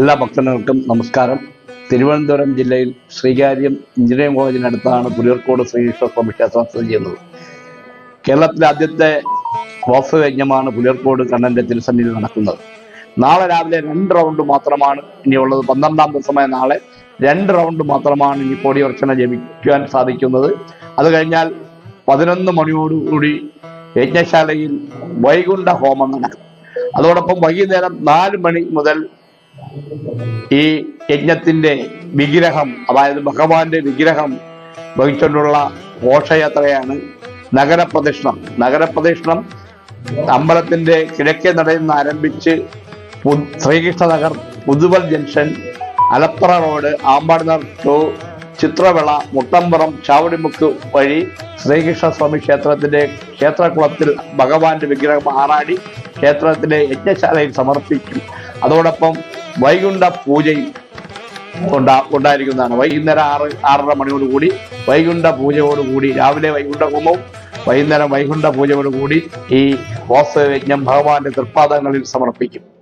എല്ലാ ഭക്തജനങ്ങൾക്കും നമസ്കാരം. തിരുവനന്തപുരം ജില്ലയിൽ ശ്രീകാര്യം എഞ്ചിനീയറിംഗ് കോളേജിനടുത്താണ് പുലിയർക്കോട് ശ്രീകൃഷ്ണ സ്വാമി ക്ഷേത്രം സ്ഥിതി ചെയ്യുന്നത്. കേരളത്തിലെ ആദ്യത്തെ വാസ്തുയജ്ഞമാണ് പുലിയർക്കോട് കണ്ണന്റെ തിരുസന്നിധി നടക്കുന്നത്. നാളെ രാവിലെ രണ്ട് റൗണ്ട് മാത്രമാണ് ഇനിയുള്ളത്. പന്ത്രണ്ടാം ദിവസമായ നാളെ രണ്ട് റൗണ്ട് മാത്രമാണ് ഇനി കോടിയർച്ചന ജപിക്കുവാൻ സാധിക്കുന്നത്. അത് കഴിഞ്ഞാൽ പതിനൊന്ന് മണിയോടുകൂടി യജ്ഞശാലയിൽ വൈകുണ്ഠ ഹോമം നടക്കും. അതോടൊപ്പം വൈകുന്നേരം നാല് മണി മുതൽ ഈ യജ്ഞത്തിന്റെ വിഗ്രഹം അതായത് ഭഗവാന്റെ വിഗ്രഹം വഹിച്ചുകൊണ്ടുള്ള ഘോഷയാത്രയാണ് നഗരപ്രദക്ഷിണം. നഗരപ്രദക്ഷിണം അമ്പലത്തിന്റെ കിഴക്കേ നടയിൽ നിന്ന് ആരംഭിച്ച് Sreekrishnanagar Sreekrishna Nagar Puthuval junction Alappura road Ambadinagar to Chithravila Muttampuram Chavadimukku വഴി ശ്രീകൃഷ്ണസ്വാമി ക്ഷേത്രത്തിന്റെ ക്ഷേത്രകുളത്തിൽ ഭഗവാന്റെ വിഗ്രഹം ആറാടി ക്ഷേത്രത്തിലെ യജ്ഞശാലയിൽ സമർപ്പിക്കും. അതോടൊപ്പം വൈകുണ്ഠ പൂജയും ഉണ്ടാ ഉണ്ടായിരിക്കുന്നതാണ് വൈകുന്നേരം ആറ് ആറര മണിയോടുകൂടി വൈകുണ്ഠ പൂജയോടുകൂടി രാവിലെ വൈകുണ്ഠ ഹോമവും വൈകുന്നേരം വൈകുണ്ഠ പൂജയോടുകൂടി ഈ വാസ്തവയജ്ഞം ഭഗവാന്റെ തൃപ്പാദങ്ങളിൽ സമർപ്പിക്കും.